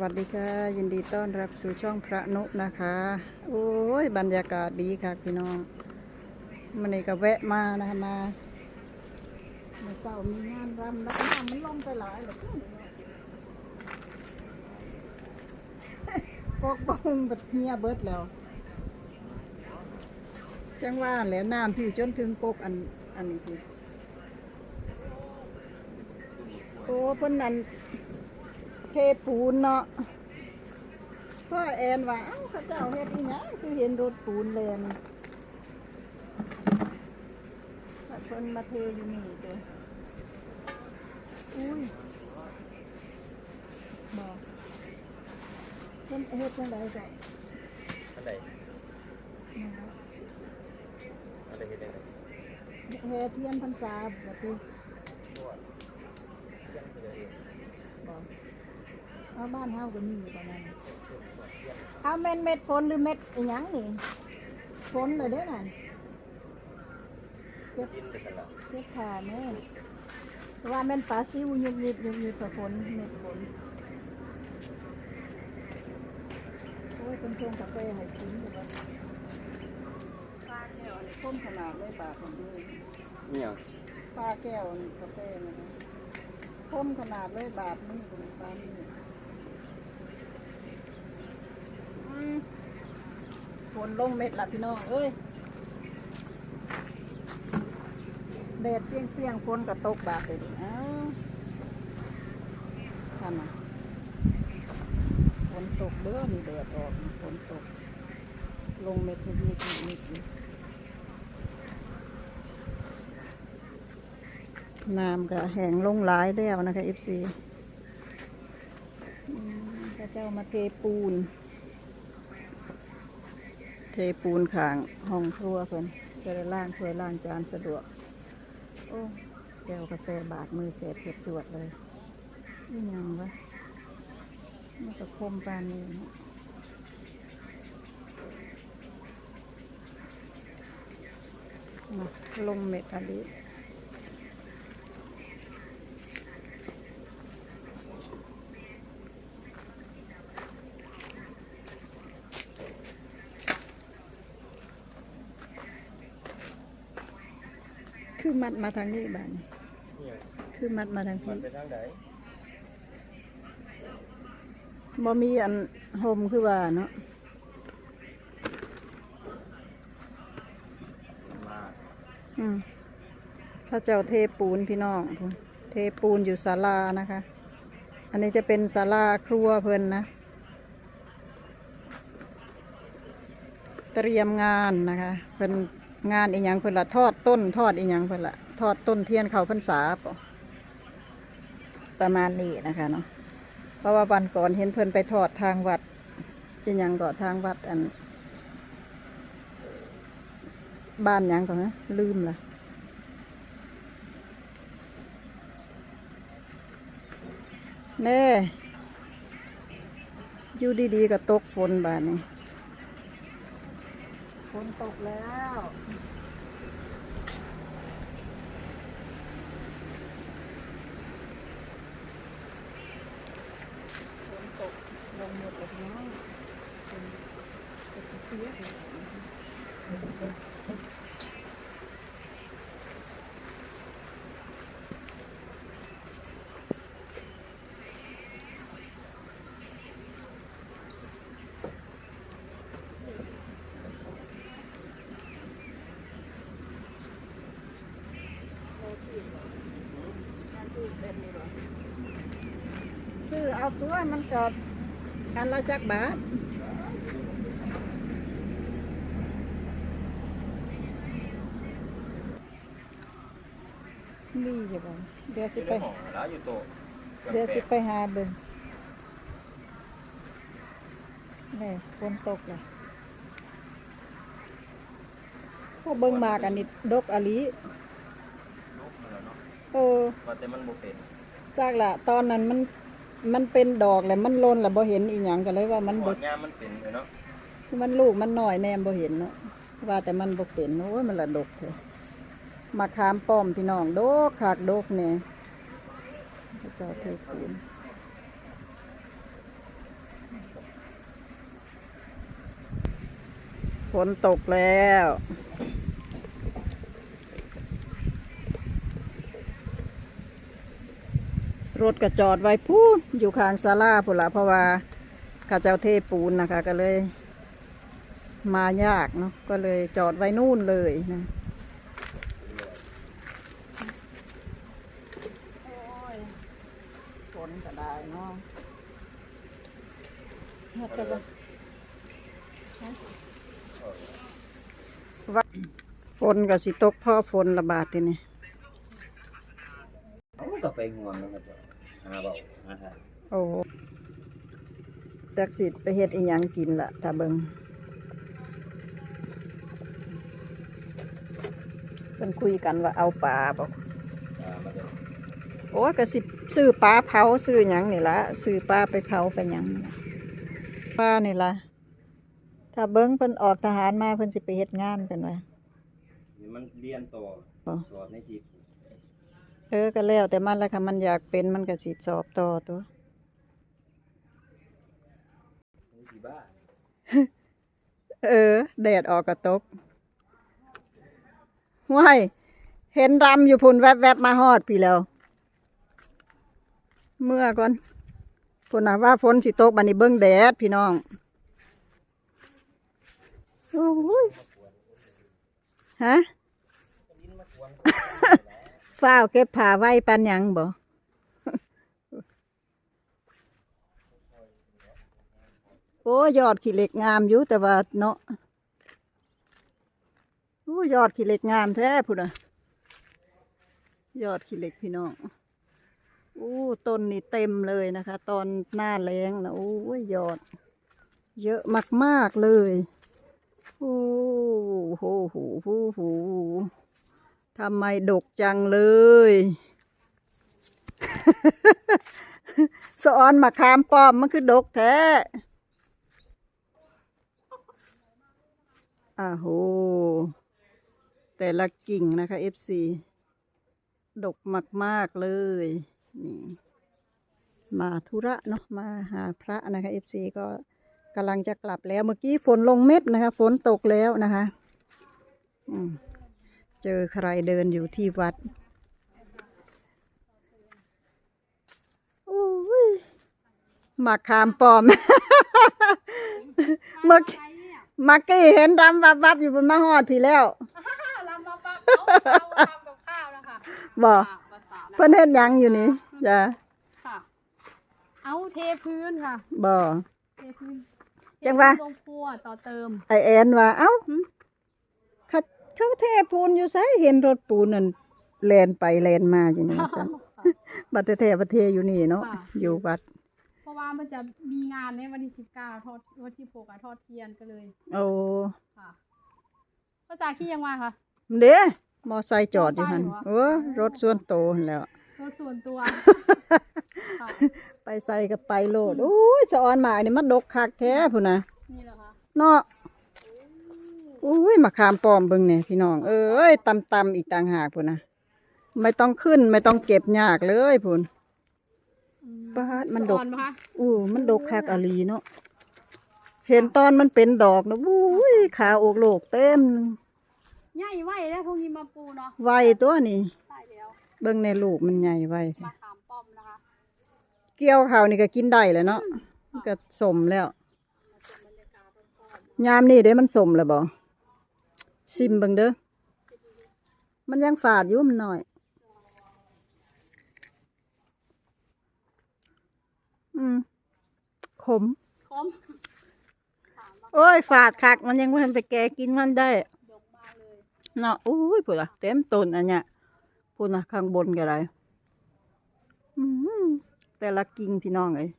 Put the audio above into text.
วัสดีค่ะ ยินดีต้อนรับสู่ช่องพระนุนะคะ โอ้ยบรรยากาศดีค่ะพี่น้องมันนี่ก็แวะมานะคะมาเศร้ามีงานรำแล้วน้ำมันลงไปหลายเลยปกบงบัดเฮียเบิดแล้ว จังว่าแหละน้ำพี่จนถึงปกอันอันนี้พี่โอ้เพิ่นนั่น เทปูนเนาะพ่อแอนว่าเอ้าเขาเจ้าเฮ็ดอีหยังคือเห็นรถปูนแลนแต่เพิ่นมาเทอยู่นี่ตัวอุ้ยบอกเพิ่นเฮ็ดจังได๋ก็อันใดอันใดเฮ็ดได้ไงแห่เทียนพรรษาบ่ติทั่วยังไปเลยเองบอก เอาบ้านเฮาก็มีประมาณนั้นเอาเม็ดเม็ดฝนหรือเม็ดอีหยังนี่ฝนเลยเด้อน่ะกินไปสั่นเฮ็ดขาแม่แต่ว่าแม่นปลาซิวยุบยิบยุบยิบกับฝนเม็ดฝนโอ้ยเป็นชงกาแฟให้กินแต่ว่าปลาแก้วนี่ข้นขนาดเลยปลาคนด้วยเนี่ยปลาแก้วกาแฟนะนะข้นขนาดเลยบาทนี่เป็นปลานี่อืมฝ นลงเม็ดละพี่น้องเอ้ยแดดเปรี้ยงเปรี้ยงๆฝนก็ตกบาดเลยดิเอ้าทำไมฝนตกเด้อมีแดดออกฝนตก ลงเม็ดนิดนิดนิดนิดน้ำก็แห้งลงหลายแล้วนะคะเอฟซีพระเจ้ามาเทปูน ทปูนขางห้องครัวเพิ่นจะได้ล่างถ้วยล่างจานสะดวก โอ้แก้วกาแฟบาดมือเสร็จเก็บจวดเลยนี่ยังวะมันก็คมปานนี้นะมาลงเม็ดอัน มัดมาทางนี้บ้านนี้เนี่ยคือมัดมาทางมัพี่นไปทางใดบ่มีอันโฮมคือว่าเนาะมาอืมเข้าเจ้าเทปูนพี่น้องพุ่นเทปูนอยู่ศาลานะคะ อันนี้จะเป็นศาลาครัวเพิ่นนะ เตรียมงานนะคะเพิ่น งานอีหยังเพิ่นละทอดต้นทอดอีหยังเพิ่นละทอดต้นเทียนเขาพรรษาประมาณนี้นะคะเนาะเพราะว่าวันก่อนเห็นเพิ่นไปทอดทางวัดอีหยังก็ทางวัดอัน บ้านหยังก่อนนะลืมละแน่อยู่ดีๆก็ตกฝนบ้านนี้ ฝนตกแล้วฝนตกลงหมดแลยเนาะฝนเปียกเลย ซื้อเอาตัวมันเกิดอันละจักบาทนี่จะบ่เดี๋ยวอสิยู่ไปในห้องแล้วอยู่โต๊ะเดี๋ยวสิไปหาเบิ่งนี่ฝนตกเลยพอเบิ่งมากอันนี้ดกอะลีลุกมาแล้วเนาะเออว่าแต่มันบ่เป็นจากละตอนนั้นมัน มันเป็นดอกแหละมันหล่นแหละบ่เห็นอีหยังก็เลยว่ามันบ่ งามมันเป็นเลยเนาะคือมันลูกมันหน่อยแนมบ่เห็นเนาะว่าแต่มันบ่เป็นโอ้ยมันละดกเถอะมาคามป้อมพี่น้องโดกขาดโดกเนี่ยพระเจ้าเทพูนฝนตกแล้ว รถกระจอดไว้พูดอยู่ข้างศาลาพุ่นละเพราะว่าข้าเจ้าเทปูนนะคะ ก็เลย มายากเนาะก็เลยจอดไว้นู่นเลยนะฝนก็ได้เนาะหมดแล้วบ่ว่าฝนก็สิตกพ่อฝนระบาดทีนี่เขา ก็ไปห่วงแล้วก็จะหาเบาหาทางโอ้จักสิไปเฮ็ดอีหยังกินละถ้าเบิงเพิ่นคุยกันว่าเอาปลาบอกตามาเด้อโอ้ก็สิซื้อปลาเผาซื้อหยังนี่ละซื้อปลาไปเผาไปหยังนี่ล่ะปลานี่ละถ้าเบิ้งเพิ่นออกทหารมาเพิ่นสิไปเฮ็ดงานเพิ่นว่านี่มันเรียนต่ออ๋อสอบในชีพ เออก็แล้วแต่มันละค่ะมันอยากเป็นมันก็สิสอบต่อตัวเออแดดออกกระตกว้ายเห็นรำอยู่พุ่นแวบๆมาฮอดพี่แล้ว เมื่อก่อนพุ่นนะว่าฝนสิตกบันนี้เบิ้งแดดพี่น้องโอ้ยฮะ ฝ้าวเก็บผ้าไว้ปันหยังบ่โอ้ยอดขี้เหล็กงามอยู่แต่ว่าเนาะโอ้ยอดขี้เหล็กงามแท้พุ่นนะยอดขี้เหล็กพี่น้องโอ้ต้นนี่เต็มเลยนะคะ ตอนหน้าแล้งนะโอ้ยยอด เยอะมาก ๆ เลย โอ้โหโหโหโห ทำไมดกจังเลย สะออนมาคามป้อมมันคือดกแท้อ้าโห แต่ละกิ่งนะคะ FC ดกมาก ๆ เลย นี่ มาธุระเนาะ มาหาพระนะคะ FC ก็กำลังจะกลับแล้ว เมื่อกี้ฝนลงเม็ดนะคะ ฝนตกแล้วนะคะ อืม เจอใครเดินอยู่ที่วัดโอ้ยมาคามปลอมเมื่อกี้มักกี้เห็นดำวับวับๆอยู่บนมะฮอดพี่แล้วลำมาปักเอาเอาทำกับข้าวนะคะบอกภาษาเพิ่นเฮ็ดหยังอยู่นี่จ้ะค่ะเอาเทพื้นค่ะบ่เทพื้นจังหวะเทพื้นลงครัวต่อเติมไอแอนว่าเอ้าหึ เขาเขาเทปูนอยู่ไสเห็นรถปูนนั่นแล่นไปแล่นมาอยู่นี่ซั่นบัดแท้ๆประเทศอยู่นี่เนาะค่ะ อยู่วัด เพราะว่ามันจะมีงานในวันที่สิบเก้าทอดวันที่หกอะทอดเทียนก็เลยโอ้ค่ะภาษาขี้ยังว่าค่ะ เด้มอไซค์จอดอยู่หั่นมอไซค์เหรอโอ้รถส่วนโตวหั่นแหล้ว รถส่วนตัวค่ะ ไปใส่กับไปโลดโอ้ยสะออนหมากนี่มันดกคักแท้พุ่นน่ะนี่เหรอคะเนาะ อุ้ยมะขามปลอมเบิ่งเนี่ยพี่น้อง เอ้ยตำตำๆอีกต่างหากพุ่นนะไม่ต้องขึ้นไม่ต้องเก็บยากเลยพุ่นอืมปาดมันดกอ่อนปะคะอู้มันดกคักอาลีเนาะเห็นตอนมันเป็นดอกนะอุ้ยขาอกโลกเต็มใหญ่ไว้แล้วพวกนี้มาปูเนาะไวตัวนี่ใช่แล้วเบิ่งในลูกมันใหญ่ไวมาขามป้อมนะคะเกี่ยวข้าวนี่ก็กินได้เลยเนาะมันก็สมแล้ว ยามนี่เด้มันสมแล้วบ่ ซิมเบิ่งเด้อ มันยังฝาดอยู่มันหน่อย อืม ขม คมโอ้ย ฝาดคัก มันยังไม่ทันแต่แกกินมันได้ ดกมากเลย เนาะอุ้ยพูดละเต็มต้นอันเนี้ยพูดนะข้างบนก็ได้อืมแต่ละกิ่งพี่น้องเอ้ย